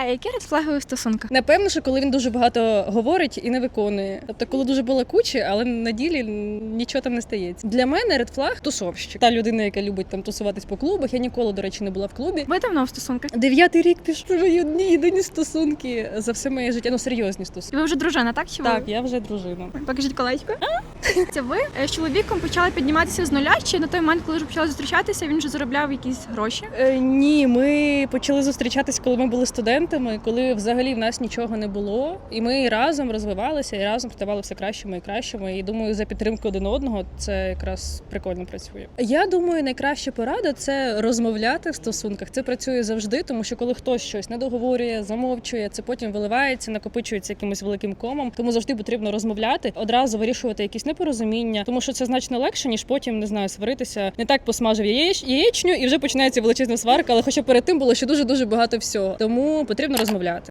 А які редфлаги у стосунках? Напевно, що коли він дуже багато говорить і не виконує. Тобто, коли дуже балакуче, але на ділі нічого там не стається. Для мене редфлаг тусовщик. Та людина, яка любить там тусуватись по клубах. Я ніколи, до речі, не була в клубі. Ви давно в стосунках? Дев'ятий рік пішли одні єдині стосунки за все моє життя. Ну серйозні стосунки. ви вже дружина, так? Чи Так, я вже дружина. Покажіть колечко. Це ви е, з чоловіком почали підніматися з нуля, чи на той момент, коли вже почали зустрічатися, він вже заробляв якісь гроші? Е, ні, ми почали зустрічатись, коли ми були студентами, коли взагалі в нас нічого не було, і ми разом розвивалися і разом ставали все кращими і кращими. І думаю, за підтримку один одного це якраз прикольно працює. Я думаю, найкраща порада це розмовляти в стосунках. Це працює завжди, тому що коли хтось щось не договорює, замовчує, це потім виливається, накопичується якимось великим комом. Тому завжди потрібно розмовляти, одразу вирішувати якісь непорозуміння, тому що це значно легше, ніж потім не знаю, сваритися. Не так посмажив яєч, яєчню, і вже починається величезна сварка, але хоча перед тим було ще дуже дуже багато всього. Тому потрібно розмовляти.